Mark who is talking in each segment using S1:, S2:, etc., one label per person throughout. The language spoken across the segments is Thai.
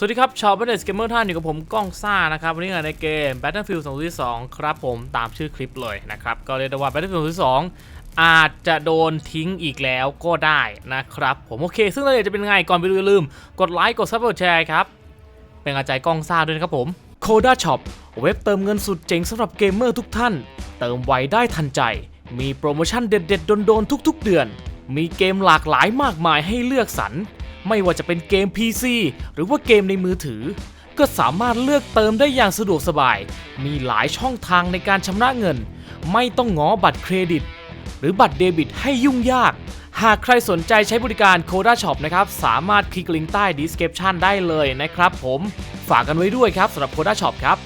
S1: สวัสดีครับ ชาว b a t t l e Gamer ท่านอยู่กับผมก้องซ่านะครับ วันนี้ในเกม Battlefield 2022 ครับผมตามชื่อคลิปเลยนะครับ ก็เรียกได้ว่า Battlefield 2022 อาจจะโดนทิ้งอีกแล้วก็ได้นะครับ ผมโอเค ซึ่งรายละเอียดจะเป็นไงก่อนไปดูอย่าลืม กดไลค์กดซับกดแชร์ครับ เป็นกำลังใจก้องซ่าด้วยนะครับผม Coda Shop เว็บเติมเงินสุดเจ๋งสำหรับเกมเมอร์ทุกท่าน เติมไวได้ทันใจ มีโปรโมชั่นเด็ดๆโดนๆทุก ๆ เดือน มีเกมหลากหลายมากมายให้เลือกสรร ไม่ว่าจะเป็นเกม PC หรือว่าเกมในมือถือ ก็สามารถเลือกเติมได้อย่างสะดวกสบาย มีหลายช่องทางในการชำระเงิน ไม่ต้องง้อบัตรเครดิต หรือบัตรเดบิตให้ยุ่งยาก หากใครสนใจใช้บริการ Coda Shop นะครับ สามารถคลิกลิงก์ใต้ description ได้เลยนะครับผมฝากกันไว้ด้วยครับสำหรับ Coda Shop ครับ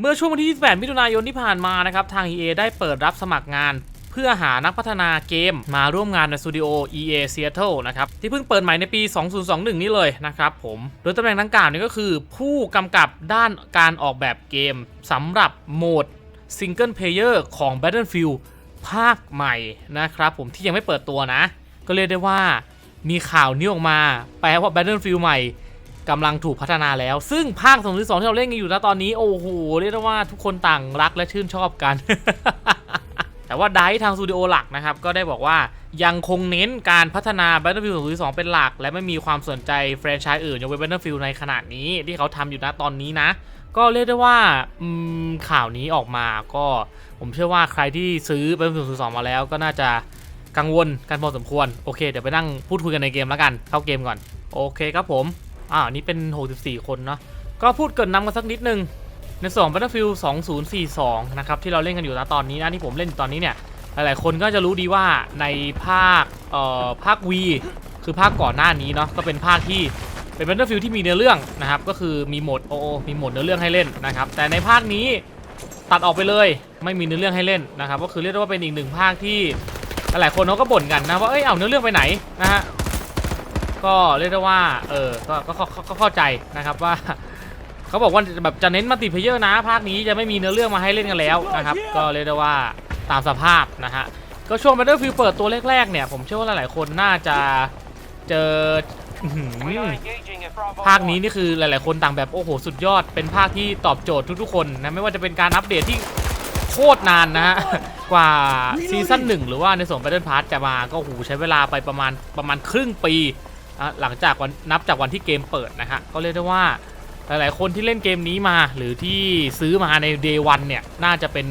S1: เมื่อช่วงวันที่ 28 มิถุนายนที่ผ่านมานะครับ ทาง EA ได้เปิดรับสมัครงาน เพื่อหานักพัฒนาเกมมาร่วมงานในสตูดิโอ EA Seattle นะครับ ที่เพิ่งเปิดใหม่ในปี 2021 นี้เลยนะครับผม โดยตำแหน่งดังกล่าวนี้ก็คือผู้กำกับด้านการออกแบบเกมสำหรับโหมด Single Player ของ Battlefield ภาคใหม่นะครับผมที่ยังไม่เปิดตัวนะ ก็เรียกได้ว่ามีข่าวนี้ออกมา แปลว่า Battlefield ใหม่กำลังถูกพัฒนาแล้ว ซึ่งภาค2ที่2ที่เราเล่นกันอยู่นะตอนนี้ โอ้โห เรียกได้ว่าทุกคนต่างรักและชื่นชอบกัน แต่ว่าไดทางสตูดิโอหลักนะครับ ก็ได้บอกว่ายังคงเน้นการพัฒนา Battlefield 2022 เป็นหลัก และไม่มีความสนใจแฟรนไชส์อื่นยกเว้น Battlefield ในขนาดนี้ที่เขาทำอยู่นะตอนนี้นะ ก็เรียกได้ว่าข่าวนี้ออกมาก็ผมเชื่อว่าใครที่ซื้อ Battlefield 2022 มาแล้วก็น่าจะกังวลกันพอสมควร โอเคเดี๋ยวไปนั่งพูดคุยกันในเกมแล้วกัน เข้าเกมก่อน โอเคครับผมอ่านี่เป็น 64 คนเนาะก็พูดเกินนำกันสักนิดนึง ในส่วน Battlefield 2042 นะครับที่เราเล่นกันอยู่นะตอนนี้นะที่ผมเล่นอยู่ตอนนี้เนี่ยหลายๆคนก็จะรู้ดีว่าในภาคเอ่อภาค V คือภาคก่อนหน้านี้เนาะก็เป็นภาคที่เป็น Battlefield ที่มีเนื้อเรื่องนะครับก็คือมีโหมด OO มีโหมดเนื้อเรื่องให้เล่นนะครับแต่ในภาคนี้ตัดออกไปเลยไม่มีเนื้อเรื่องให้เล่นนะครับก็คือเรียกได้ว่าเป็นอีกหนึ่งภาคที่หลายๆคนเขาก็บ่นกันนะว่าเอ้ยเอาเนื้อเรื่องไปไหนนะฮะก็เรียกได้ว่าเออก็ก็เข้าใจนะครับว่า เขาบอกว่าแบบจะเน้นมัลติเพลเยอร์นะภาคนี้จะไม่มีเนื้อเรื่องมาให้เล่นกันแล้วนะครับ ก็เรียกได้ว่าตามสภาพนะฮะ ก็ช่วง Battlefield เปิดตัวแรกๆเนี่ย ผมเชื่อว่าหลายๆคนน่าจะเจออื้อหือภาคนี้นี่คือหลายๆคนต่างแบบโอ้โหสุดยอด เป็นภาคที่ตอบโจทย์ทุกๆคนนะไม่ว่าจะเป็นการอัปเดตที่โคตรนานนะฮะกว่าซีซั่นหนึ่งหรือว่าในส่วน Battle Pass จะมาก็โอ้โหใช้เวลาไปประมาณประมาณครึ่งปีอะหลังจากวันนับจากวันที่เกมเปิดนะฮะก็เรียกได้ว่า หลายๆคนที่เล่นเกมนี้มาหรือที่ซื้อมาใน Day 1เนี่ย น่าจะเป็น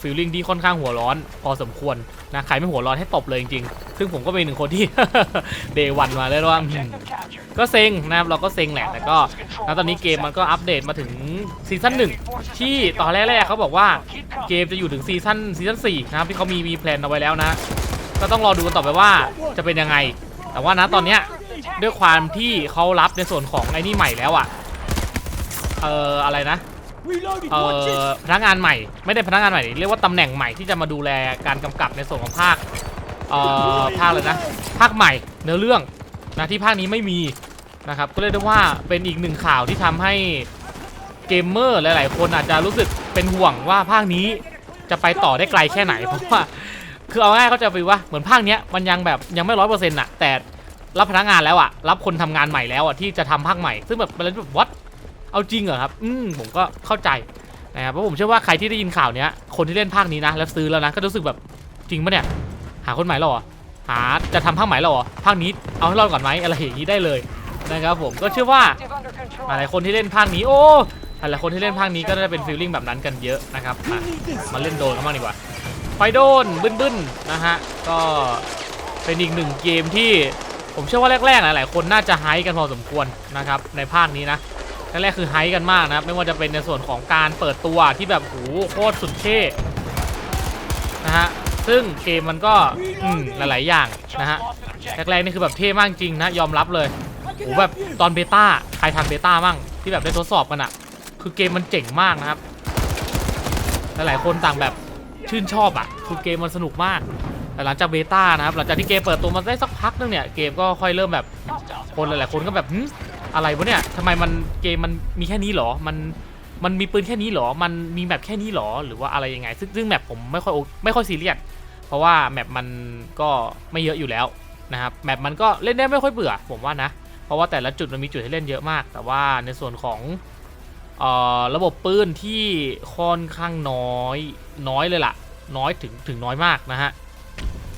S1: ฟีลลิ่งที่ค่อนข้างหัวร้อนพอสมควรนะใครไม่หัวร้อนให้ตบเลยจริงๆ ซึ่งผมก็เป็นหนึ่งคนที่ Day 1มาเลยว่าก็เซ็งนะครับเราก็เซ็งแหละแต่ก็ณตอนนี้เกมมันก็อัปเดตมาถึงซีซั่นหนึ่งที่ตอนแรกๆเขาบอกว่าเกมจะอยู่ถึงซีซั่นซีซั่นสี่นะครับที่เขามีมีแพลนเอาไว้แล้วนะ ก็ต้องรอดูกันต่อไปว่าจะเป็นยังไง แต่ว่านะตอนเนี้ยด้วยความที่เขารับในส่วนของไอ้นี่ใหม่แล้วอะ เอ่ออะไรนะเอ่อพนักงานใหม่ไม่ได้พนักงานใหม่เรียกว่าตำแหน่งใหม่ที่จะมาดูแลการกำกับในส่วนของภาคเอ่อภาคเลยนะภาคใหม่เนื้อเรื่องนะที่ภาคนี้ไม่มีนะครับก็เรียกได้ว่าเป็นอีกหนึ่งข่าวที่ทำให้เกมเมอร์หลาย ๆ คนอาจจะรู้สึกเป็นห่วงว่าภาคนี้จะไปต่อได้ไกลแค่ไหนเพราะว่าคือเอาง่ายเขาใจะไปว่าเหมือนภาคเนี้ยมันยังแบบยังไม่ร้อยเปอร์เซ็นต์อะแต่รับพนักงานแล้วอะรับคนทำงานใหม่แล้วอะที่จะทำภาคใหม่ซึ่งแบบมันแบบวัด เอาจริงเหรอครับ อืมผมก็เข้าใจนะครับเพราะผมเชื่อว่าใครที่ได้ยินข่าวเนี้ย คนที่เล่นภาคนี้นะ แล้วซื้อแล้วนะ ก็รู้สึกแบบจริงปะเนี่ย หาคนใหม่แล้วเหรอ หาจะทำภาคใหม่แล้วเหรอ ภาคนี้เอาให้รอดก่อนไหมอะไรอย่างนี้ได้เลยนะครับผมก็เชื่อว่าหลายคนที่เล่นภาคนี้ โอ้หลายคนที่เล่นภาคนี้ก็ได้เป็นฟีลลิ่งแบบนั้นกันเยอะนะครับมามาเล่นโดนกันบ้างดีกว่าไฟโดนบึ้นๆนะฮะก็เป็นอีกหนึ่งเกมที่ผมเชื่อว่าแรกๆหลายๆคนน่าจะไฮกันพอสมควรนะครับในภาคนี้นะ แรกๆคือไฮกันมากนะครับ ไม่ว่าจะเป็นในส่วนของการเปิดตัวที่แบบโหโคตรสุดเท่นะฮะซึ่งเกมมันก็อืมหลายๆอย่างนะฮะแรกๆนี่คือแบบเท่มากจริงนะยอมรับเลยโหแบบตอนเบต้าใครทันเบต้ามั่งที่แบบได้ทดสอบกันอะคือเกมมันเจ๋งมากนะครับหลายๆคนต่างแบบชื่นชอบอะคือเกมมันสนุกมากแต่หลังจากเบต้านะครับหลังจากที่เกมเปิดตัวมาได้สักพักนึงเนี่ยเกมก็ค่อยเริ่มแบบคนหลายๆคนก็แบบหึ อะไรวะเนี่ยทำไมมันเกมมันมีแค่นี้หรอ มันมันมีปืนแค่นี้หรอ มันมีแมปแค่นี้หรอ หรือว่าอะไรยังไง ซึ่งซึ่งแมปผมไม่ค่อยไม่ค่อยซีเรียส เพราะว่าแมปมันก็ไม่เยอะอยู่แล้วนะครับ แมปมันก็เล่นได้ไม่ค่อยเบื่อผมว่านะ เพราะว่าแต่ละจุดมันมีจุดให้เล่นเยอะมาก แต่ว่าในส่วนของออระบบปืนที่ค่อนข้างน้อยน้อยเลยล่ะ น้อยถึงถึงน้อยมากนะฮะ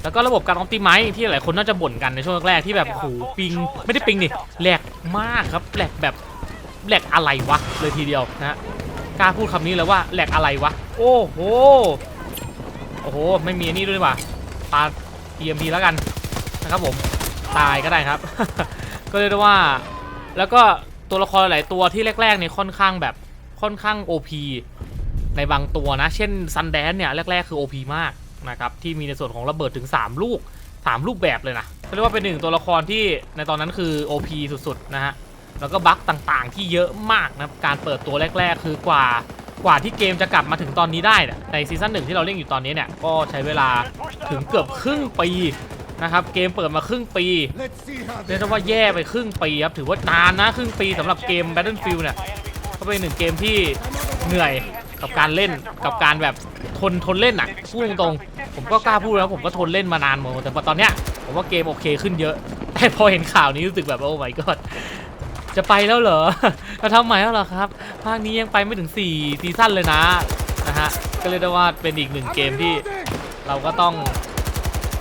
S1: แล้วก็ระบบการออ t ติไมที่หลายคนน่าจะบ่นกันในช่วงแรกๆที่แบบโอ้โหปิง ไม่ได้ปิงนี่แหลกมากครับแหลกแบบแหลกอะไรวะเลยทีเดียวนะกล้าพูดคำนี้เลยว่าแหลกอะไรวะ โอ้โหโอ้โหไม่มีนี่ด้วยว่ะปา EMP แล้วกันนะครับผมตายก็ได้ครับ ก็เรียกได้ว่า แล้วก็ตัวละครหลายตัวที่แรกๆเนี่ยค่อนข้างแบบค่อนข้าง OP ในบางตัวนะ เช่นซันแดนเนี่ยแรกๆคือ OP มาก นะครับที่มีในส่วนของระเบิดถึง 3 ลูก 3 รูปแบบเลยนะเขาเรียกว่าเป็นหนึ่งตัวละครที่ในตอนนั้นคือ OP สุดๆนะฮะแล้วก็บั๊กต่างๆ ที่เยอะมากนะการเปิดตัวแรก ๆ คือกว่ากว่าที่เกมจะกลับมาถึงตอนนี้ได้เนี่ยในซีซั่นหนึ่งที่เราเล่นอยู่ตอนนี้เนี่ยก็ใช้เวลาถึงเกือบครึ่งปีนะครับเกมเปิดมาครึ่งปีเรียกว่าแย่ไปครึ่งปีครับถือว่านานนะครึ่งปีสำหรับเกม Battlefield เนี่ยก็เป็นหนึ่งเกมที่เหนื่อยกับการเล่นกับการแบบ ทนทนเล่นอะพูดตรงๆผมก็กล้าพูดแล้วผมก็ทนเล่นมานานเหมือนกันแต่พอตอนเนี้ยผมว่าเกมโอเคขึ้นเยอะ แต่พอเห็นข่าวนี้รู้สึกแบบโอ้ my god จะไปแล้วเหรอจะทำใหม่แล้วเหรอครับ ภาคนี้ยังไปไม่ถึง4ซีซั่นเลยนะนะฮะก็เลยได้ว่าเป็นอีกหนึ่งเกมที่เราก็ต้อง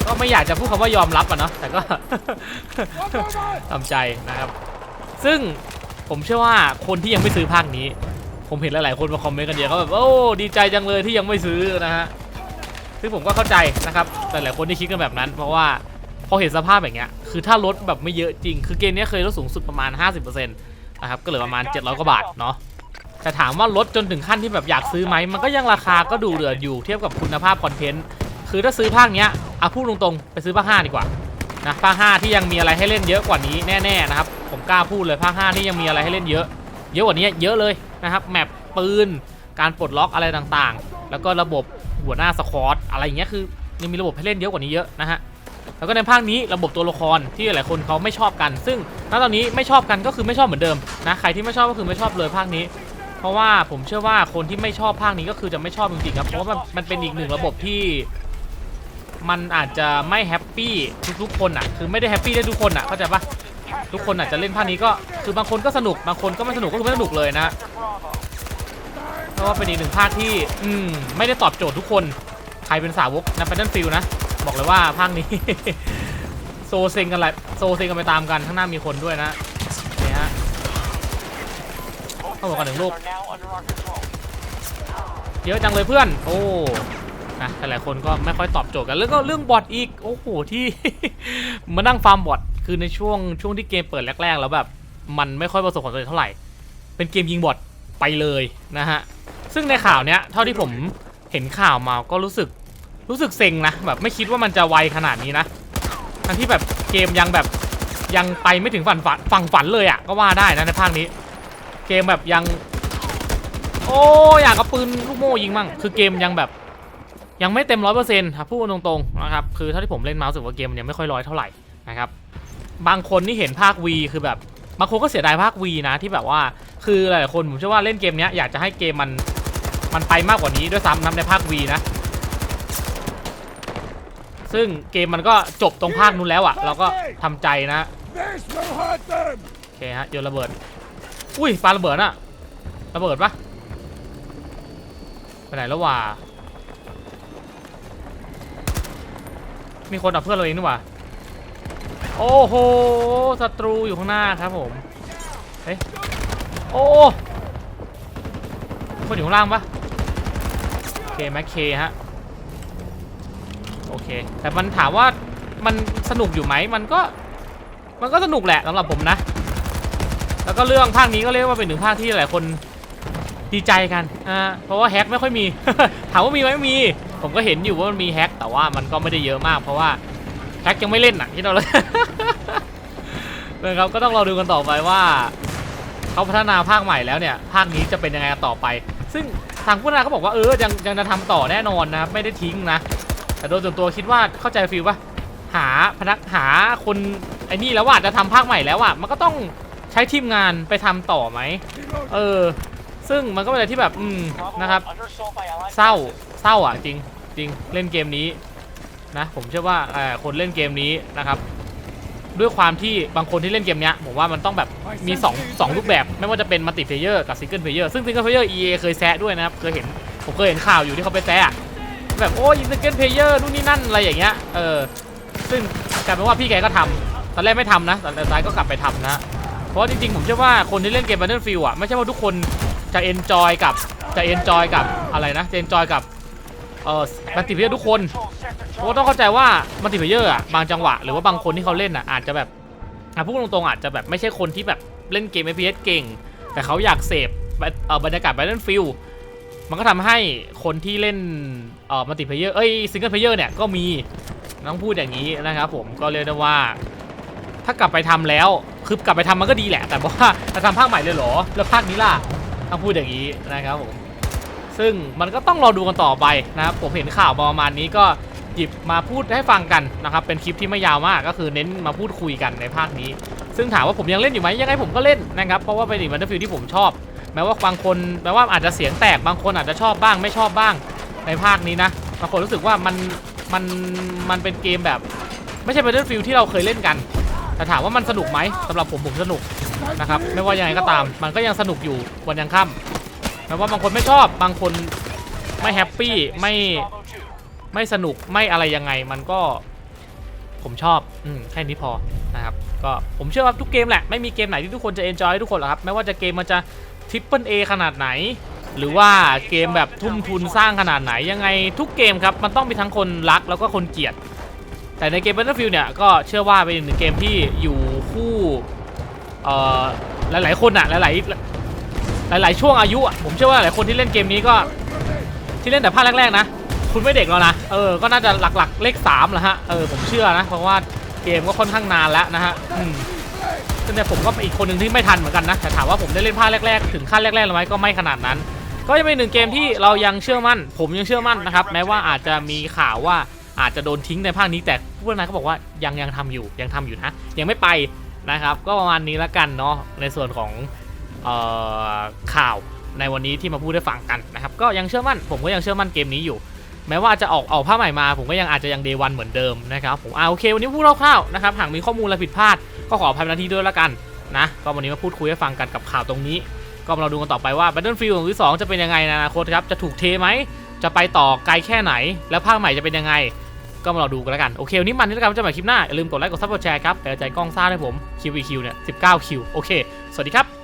S1: ก็ไม่อยากจะพูดคำว่ายอมรับอะเนาะแต่ก็ทำใจนะครับ ซึ่งผมเชื่อว่าคนที่ยังไม่ซื้อภาคนี้ ผมเห็นหลายๆคนมาคอมเมนต์กันเยอะเขาแบบโอ้ดีใจจังเลยที่ยังไม่ซื้อนะฮะซึ่งผมก็เข้าใจนะครับแต่หลายคนที่คิดกันแบบนั้น เพราะว่าพอเห็นสภาพอย่างเงี้ยคือถ้าลดแบบไม่เยอะจริง คือเกมนี้เคยลดสูงสุดประมาณ 50%นะครับก็เหลือประมาณ 700กว่าบาทเนาะแต่ถามว่าลดจนถึงขั้นที่แบบอยากซื้อไหมมันก็ยังราคาก็ดูเหลืออยู่เทียบกับคุณภาพคอนเทนต์คือถ้าซื้อภาคเนี้ยเอาพูดตรงๆไปซื้อภาค5ดีกว่านะภาค5ที่ยังมีอะไรให้เล่นเยอะกว่านี้แน่ๆนะครับผมกล้าพูดเลยภาค5ที่ยังมีอะไรให้เล่นเยอะ เยอะกว่านี้เยอะเลย นะครับแมปปืน การปลดล็อกอะไรต่างๆ แล้วก็ระบบหัวหน้าสควอตอะไรอย่างเงี้ยคือยังมีระบบให้เล่นเยอะกว่านี้เยอะนะฮะแล้วก็ในภาคนี้ระบบตัวละครที่หลายคนเขาไม่ชอบกัน ซึ่งณตอนนี้ไม่ชอบกันก็คือไม่ชอบเหมือนเดิมนะใครที่ไม่ชอบก็คือไม่ชอบเลยภาคนี้ เพราะว่าผมเชื่อว่าคนที่ไม่ชอบภาคนี้ก็คือจะไม่ชอบจริงๆครับเพราะว่ามันมันเป็นอีกหนึ่งระบบที่มันอาจจะไม่แฮปปี้ทุกๆคนอะ คือไม่ได้แฮปปี้ได้ทุกคนอะ เข้าใจปะ ทุกคนอาจจะเล่นภาคนี้ก็คือบางคนก็สนุกบางคนก็ไม่สนุกก็คือไม่สนุกเลยนะเพราะว่าเป็นอีกหนึ่งภาคที่อืมไม่ได้ตอบโจทย์ทุกคนใครเป็นสาวกน Battlefield นะ บอกเลยว่าภาคนี้ โซเซงกันไรโซเซงกันไปตามกันข้างหน้ามีคนด้วยนะนี่ฮะเข้ามากันหนึ่งลูกเยอะจังเลยเพื่อน โอ้นะแต่หลายคนก็ไม่ค่อยตอบโจทย์กันแล้วก็เรื่องบอทอีก โอ้โหที่ มานั่งฟาร์มบอท คือในช่วงช่วงที่เกมเปิดแรกๆ แล้วแบบ มันไม่ค่อยประสบความสำเร็จเท่าไหร่ เป็นเกมยิงบอทไปเลยนะฮะ ซึ่งในข่าวเนี้ยเท่าที่ผมเห็นข่าวมาก็รู้สึกรู้สึกเซ็งนะแบบไม่คิดว่ามันจะไวขนาดนี้นะทั้งที่แบบเกมยังแบบยังไปไม่ถึงฝันฝันฝั่งฝันเลยอะ่ะก็ว่าได้นะในภาคนี้ เกมแบบยัง โอ้อยากเอาปืนลูกโม่ยิงมั่งคือเกมยังแบบ ยังไม่เต็มร้อยเปอร์เซ็นต์พูดตรงๆนะครับคือเท่าที่ผมเล่นมารู้สึกว่าเกมมันยังไม่ค่อยร้อยเท่าไหร่นะครับ บางคนที่เห็นภาค V คือแบบ บางคนก็เสียดายภาค V นะที่แบบว่า คือหลายๆคนผมเชื่อว่าเล่นเกมนี้อยากจะให้เกมมันมันไปมากกว่านี้ด้วยซ้ำนะในภาค V นะ ซึ่งเกมมันก็จบตรงภาคนู้นแล้วอะ่ะ เราก็ทำใจนะโอเคฮะโยนระเบิด อุ้ยปาระเบิดน่ะ ระเบิดปะไปไหนแล้ววะมีคนดับเพื่อนเราเองนี่หว่า โอ้โหศัตรูอยู่ข้างหน้าครับผม เฮ้ย โอ้คนอยู่ข้างล่างปะโอเคแม็กเคฮะ โอเค แต่มันถามว่ามันสนุกอยู่ไหม มันก็ มันก็สนุกแหละสำหรับผมนะ แล้วก็เรื่องภาคนี้ก็เรียกว่าเป็นหนึ่งภาคที่หลายคนดีใจกัน อ่า เพราะว่าแฮกไม่ค่อยมี ถามว่ามีไหมมี ผมก็เห็นอยู่ว่ามันมีแฮกแต่ว่ามันก็ไม่ได้เยอะมาก เพราะว่า แฮกยังไม่เล่นอะที่เราเลยนะครับก็ต้องรอดูกันต่อไปว่าเขาพัฒนาภาคใหม่แล้วเนี่ยภาคนี้จะเป็นยังไงต่อไป ซึ่งทางผู้พัฒนาเขาบอกว่าเออยังยังจะทำต่อแน่นอนนะครับไม่ได้ทิ้งนะ แต่โดยส่วนตัวคิดว่าเข้าใจฟิลป่ะหาพนักหาคนไอ้นี่แล้วว่าจะทำภาคใหม่แล้วอะมันก็ต้องใช้ทีมงานไปทำต่อไหมเออ ซึ่งมันก็เป็นอะไรที่แบบอืมนะครับเศร้าเศร้าอะจริงจริงเล่นเกมนี้ นะผมเชื่อว่าเอ่อคนเล่นเกมนี้นะครับ ด้วยความที่บางคนที่เล่นเกมเนี้ยผมว่ามันต้องแบบมีสองสองรูปแบบ ไม่ว่าจะเป็นมัลติเพลเยอร์กับซิงเกิลเพลเยอร์ซึ่งซิงเกิลเพลเยอร์ EA เคยแซะด้วยนะครับเคยเห็นผมเคยเห็นข่าวอยู่ที่เขาไปแซะอะแบบโอ้ยซิงเกิลเพลเยอร์นู่นนี่นั่นอะไรอย่างเงี้ยเออซึ่งกลายเป็นว่าพี่แกก็ทำตอนแรกไม่ทำนะแต่สุดท้ายก็กลับไปทำนะ เพราะว่าจริงๆผมเชื่อว่าคนที่เล่นเกม Battlefield อะไม่ใช่ว่าทุกคนจะ enjoy กับจะ enjoy กับอะไรนะจะ enjoy กับ เออมัลติเพลเยอร์ทุกคนเพราะต้องเข้าใจว่ามัลติเพลเยอร์อะบางจังหวะหรือว่าบางคนที่เขาเล่นอะอาจจะแบบอะพูดตรงๆอาจจะแบบไม่ใช่คนที่แบบเล่นเกม FPS เก่ง แต่เขาอยากเสพเออบรรยากาศ Battlefield มันก็ทำให้คนที่เล่นเอ่อมัลติเพลเยอร์เอ้ยซิงเกิลเพลเยอร์เนี่ยก็มีต้องพูดอย่างนี้นะครับผมก็เรียกได้ว่า ถ้ากลับไปทำแล้วคือกลับไปทำมันก็ดีแหละ แต่ว่าจะทำภาคใหม่เลยเหรอ แล้วภาคนี้ล่ะต้องพูดอย่างนี้นะครับผม ซึ่งมันก็ต้องรอดูกันต่อไปนะครับผมเห็นข่าวประมาณนี้ก็หยิบมาพูดให้ฟังกันนะครับเป็นคลิปที่ไม่ยาวมากก็คือเน้นมาพูดคุยกันในภาคนี้ ซึ่งถามว่าผมยังเล่นอยู่ไหมยังไงผมก็เล่นนะครับเพราะว่าเป็นอีก Battlefield ที่ผมชอบ แม้ว่าบางคนแม้ว่าอาจจะเสียงแตกบางคนอาจจะชอบบ้างไม่ชอบบ้างในภาคนี้นะบางคนรู้สึกว่ามันมันมันเป็นเกมแบบ ไม่ใช่ Battlefield ที่เราเคยเล่นกัน แต่ถามว่ามันสนุกไหมสำหรับผมผมสนุกนะครับไม่ว่ายังไงก็ตาม มันก็ยังสนุกอยู่วันยังค่ำ แม้ว่าบางคนไม่ชอบบางคนไม่แฮปปี้ไม่ไม่สนุกไม่อะไรยังไงมันก็ผมชอบอืมแค่นี้พอนะครับก็ผมเชื่อว่าทุกเกมแหละไม่มีเกมไหนที่ทุกคนจะเอนจอยทุกคนหรอกครับไม่ว่าจะเกมมันจะทริปเปิลเอขนาดไหน หรือว่าเกมแบบทุ่มทุนสร้างขนาดไหนยังไงทุกเกมครับมันต้องมีทั้งคนรักแล้วก็คนเกลียด แต่ในเกม Battlefield เนี่ยก็เชื่อว่าเป็นหนึ่งเกมที่อยู่คู่เอ่อหลายๆคนอะหลายๆ หลาย ๆ ช่วงอายุอะผมเชื่อว่าหลายคนที่เล่นเกมนี้ก็ ที่เล่นแต่ภาคแรก ๆ นะ คุณไม่เด็กแล้วนะเออก็น่าจะหลัก ๆ เลข3แล้วฮะเออผมเชื่อนะเพราะว่าเกมก็ค่อนข้างนานแล้วนะฮะอืมซึ่งเนี่ยผมก็เป็นอีกคนหนึ่งที่ไม่ทันเหมือนกันนะแต่ถามว่าผมได้เล่นภาคแรก ๆ ถึงขั้นแรกๆหรือไม่ก็ไม่ขนาดนั้น ก็จะเป็นหนึ่งเกมที่เรายังเชื่อมั่น ผมยังเชื่อมั่นนะครับแม้ว่าอาจจะมีข่าวว่าอาจจะโดนทิ้งในภาคนี้แต่ผู้พัฒนาก็บอกว่ายังยังทำอยู่ยังทำอยู่นะยังไม่ไปนะครับ ก็ประมาณนี้ล้วกันเนาะในส่วนของ ข่าวในวันนี้ที่มาพูดให้ฟังกันนะครับก็ยังเชื่อมั่น ผมก็ยังเชื่อมั่นเกมนี้อยู่ แม้ว่าจะออกออกภาใหม่มา ผมก็ยังอาจจะยังเดวันเหมือนเดิมนะครับผมอ่าโอเค วันนี้พูดคร่าวๆนะครับหากมีข้อมูลอะไรผิดพลาด ก็ขออภัยนาทีด้วยละกันนะก็วันนี้มาพูดคุยให้ฟังกันกับข่าวตรงนี้ ก็มาเราดูกันต่อไปว่า Battlefield ของที่2จะเป็นยังไงในอนาคตครับจะถูกเทไหมจะไปต่อไกลแค่ไหน แล้วภาคใหม่จะเป็นยังไง ก็มาเราดูกันแล้วกันโอเควันนี้มันนี่แล้วกันจะใหม่คลิปหน้าอย่าลืมกดไลค์กดซับกดแชร์ครับเป็นกำลังใจกล้องซ่าให้ผมคิวอีคิวเนี่ย19คิวโอเค สวัสดีครับ